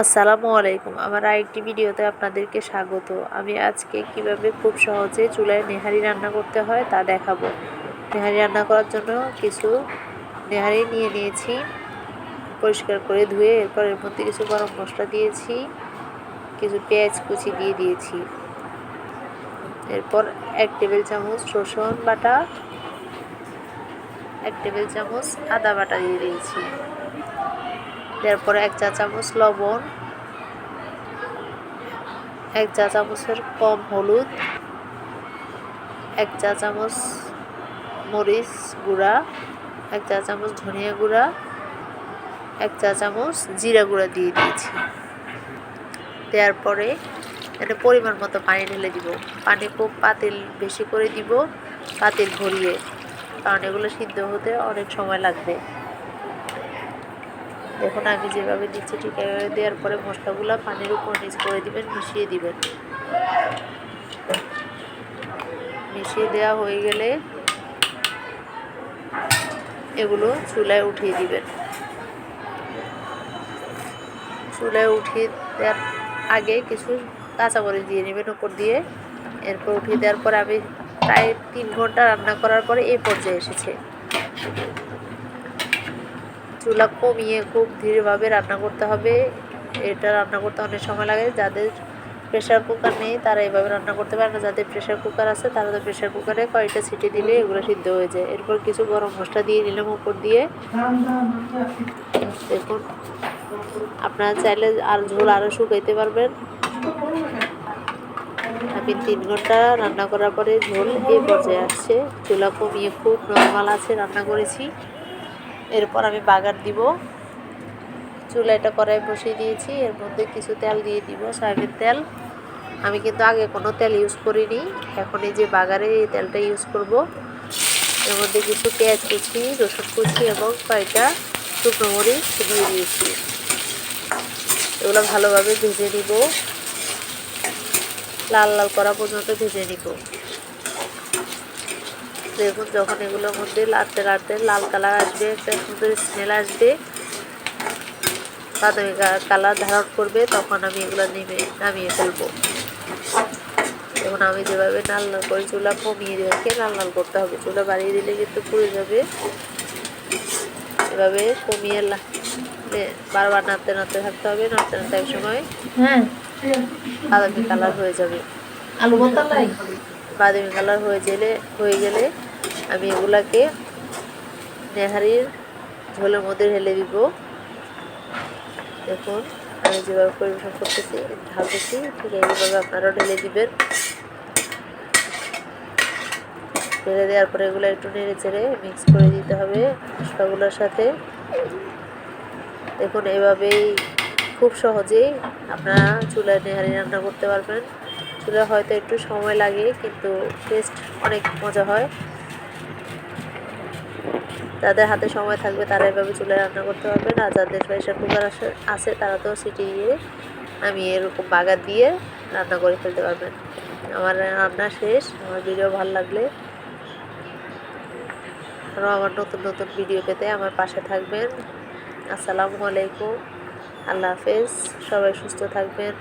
আসসালামু আলাইকুম। আমার আরেকটি ভিডিওতে আপনাদেরকে স্বাগত। আমি আজকে কীভাবে খুব সহজে চুলায় নেহারি রান্না করতে হয় তা দেখাবো। নেহারি রান্না করার জন্য কিছু নেহারি নিয়ে নিয়েছি, পরিষ্কার করে ধুয়ে এরপর এর মধ্যে কিছু গরম মশলা দিয়েছি, কিছু পেঁয়াজ কুচি দিয়ে দিয়েছি। এরপর এক টেবিল চামচ রসুন বাটা, এক টেবিল চামচ আদা বাটা দিয়ে দিয়েছি। এরপরে এক চা চামচ লবণ, এক চা চামচের কম হলুদ, এক চা চামচ মরিচ গুঁড়া, এক চা চামচ ধনিয়া গুঁড়া, এক চা চামচ জিরা গুঁড়া দিয়ে দিয়েছি। দেওয়ার পরে এটা পরিমাণ মতো পানি ঢেলে দিব। পানি খুব পাতিল বেশি করে দিব, পাতিল ভরিয়ে কারণ এগুলো সিদ্ধ হতে অনেক সময় লাগবে। দেখুন আমি যেভাবে দিচ্ছি ঠিক এভাবে দেওয়ার পরে মশলাগুলো পানির উপর নিচ করে দিবেন, মিশিয়ে দিবেন। মিশিয়ে দেওয়া হয়ে গেলে এগুলো চুলায় উঠিয়ে দিবেন। চুলায় উঠিয়ে দেওয়ার আগে কিছু কাঁচা কাঁচামরিচ দিয়ে নেবেন উপর দিয়ে। এরপর উঠিয়ে দেওয়ার পর আমি প্রায় তিন ঘণ্টা রান্না করার পরে এই পর্যায়ে এসেছে। চুলা কমিয়ে খুব ধীরেভাবে রান্না করতে হবে। এটা রান্না করতে অনেক সময় লাগে। যাদের প্রেশার কুকার নেই, তারা এভাবে রান্না করতে পারে না। যাদের প্রেশার কুকার আছে, তারা তো প্রেশার কুকারে কয়েকটা সিটি দিলে এগুলো সিদ্ধ হয়ে যায়। এরপর কিছু গরম মশলা দিয়ে নিলাম উপর দিয়ে। দেখুন, আপনারা চাইলে আর ঝোল আরও শুকাইতে পারবেন। আমি তিন ঘণ্টা রান্না করার পরে ঝোল এই পর্যায়ে আসছে। চুলা কমিয়ে খুব নর্মাল আছে রান্না করেছি। এরপর আমি বাগার দিব। চুলা এটা কড়াই বসিয়ে দিয়েছি, এর মধ্যে কিছু তেল দিয়ে দিব, সয়াবিন তেল। আমি কিন্তু আগে কোনো তেল ইউজ করিনি, এখন এই যে বাগারে এই তেলটা ইউজ করব। এর মধ্যে কিছু পেঁয়াজ কুচি, রসুন কুচি এবং কয়েকটা শুকনো মরিচ দিয়ে দিয়েছি। এগুলো ভালোভাবে ভেজে নিব। লাল লাল করা পর্যন্ত ভেজে নিব। দেখুন যখন এগুলোর মধ্যে লাড়তে লাড়তে লাল কালার আসবে একটা সুন্দর স্মেল আসবে বাদামি কালার ধারণ করবে তখন আমি এগুলো নেমে নামিয়ে ফেলব। এখন আমি যেভাবে লাল লাল করে চুলা কমিয়ে রেখে লাল লাল করতে হবে? চুলা বাড়িয়ে দিলে কিন্তু পুড়ে যাবে। এভাবে কমিয়ে বারবার নাড়তে নাড়তে থাকতে হবে নাড়তে নাড়তে এক সময় হ্যাঁ। বাদামি কালার হয়ে যাবে। বাদামি কালার হয়ে গেলে হয়ে গেলে আমি এগুলাকে নেহারির ঝোলের মধ্যে ঢেলে দিব। দেখুন, আমি যেভাবে পরিবেশন করতেছি, ঢালতেছি, ঠিক এইভাবে আপনারাও ঢেলে দিবেন। ঢেলে দেওয়ার পরে এগুলো একটু নেড়ে চেড়ে মিক্স করে দিতে হবে মশলাগুলোর সাথে। দেখুন, এভাবেই খুব সহজেই আপনারা চুলায় নেহারি রান্না করতে পারবেন। চুলা হয়তো একটু সময় লাগে, কিন্তু টেস্ট অনেক মজা হয়। যাদের হাতে সময় থাকবে তারা এভাবে চুলে রান্না করতে পারবেন আর যাদের প্রেশার কুকার আসে, আছে, তারা তো সিটি দিয়ে আমি এরকম বাগার দিয়ে রান্না করে ফেলতে পারবেন আমার রান্না শেষ। আমার ভিডিও ভালো লাগলে আরও আমার নতুন নতুন ভিডিও পেতে আমার পাশে থাকবেন। আসসালামু আলাইকুম। আল্লাহ হাফেজ। সবাই সুস্থ থাকবেন।